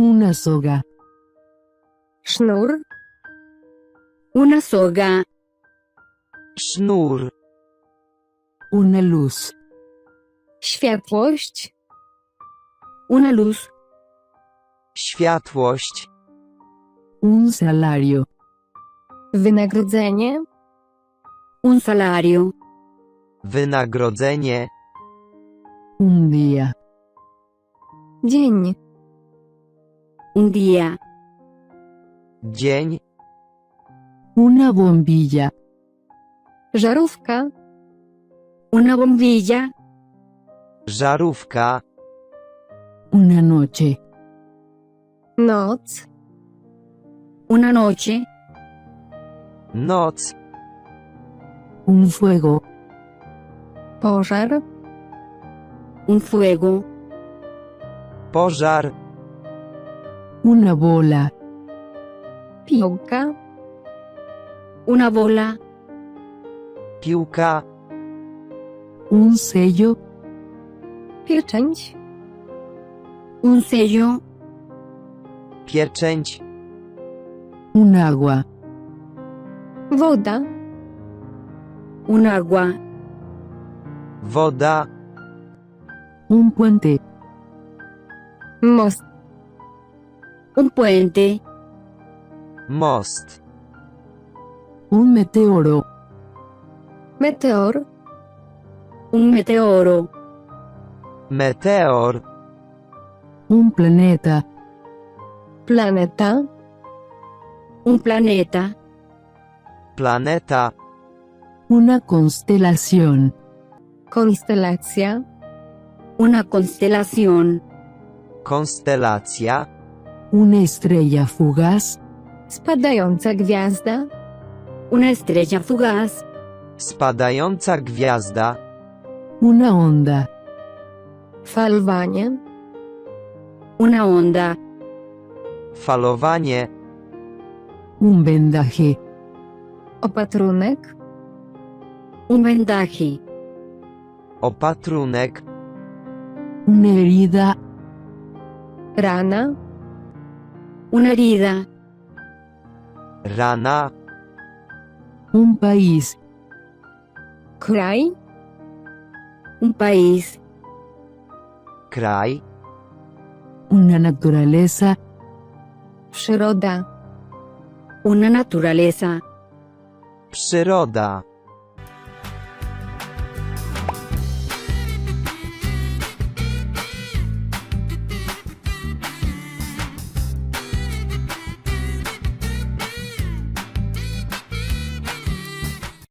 Una soga. Sznur. Una soga. Sznur. Una luz. Światłość. Una luz. Światłość. Un salario. Wynagrodzenie. Un salario. Wynagrodzenie. Un día. Dzień. Un día. Dzień. Una bombilla. Żarówka. Una bombilla. Żarówka. Una noche. Noc. Una noche. Noc. Un fuego. Pożar. Un fuego. Pożar. Una bola. Piłka. Una bola. Piłka. Un sello. Pieczęć. Un sello. Pieczęć. Un agua. Woda. Un agua. Woda. Un puente. Most. Un puente. Most. Un meteoro. Meteor. Un meteoro. Meteor. Un planeta. Planeta. Un planeta. Planeta. Una constelación. Konstelacja. Una constelación. Konstelacja. Una estrella fugaz. Spadająca gwiazda. Una estrella fugaz. Spadająca gwiazda. Una onda. Falowanie. Una onda. Falowanie. Un vendaje. Opatrunek. Un vendaje. Opatrunek. Una herida. Rana. Una herida. Rana. Un país. Kraj. Un país. Kraj. Una naturaleza. Przyroda. Una naturaleza. Przyroda.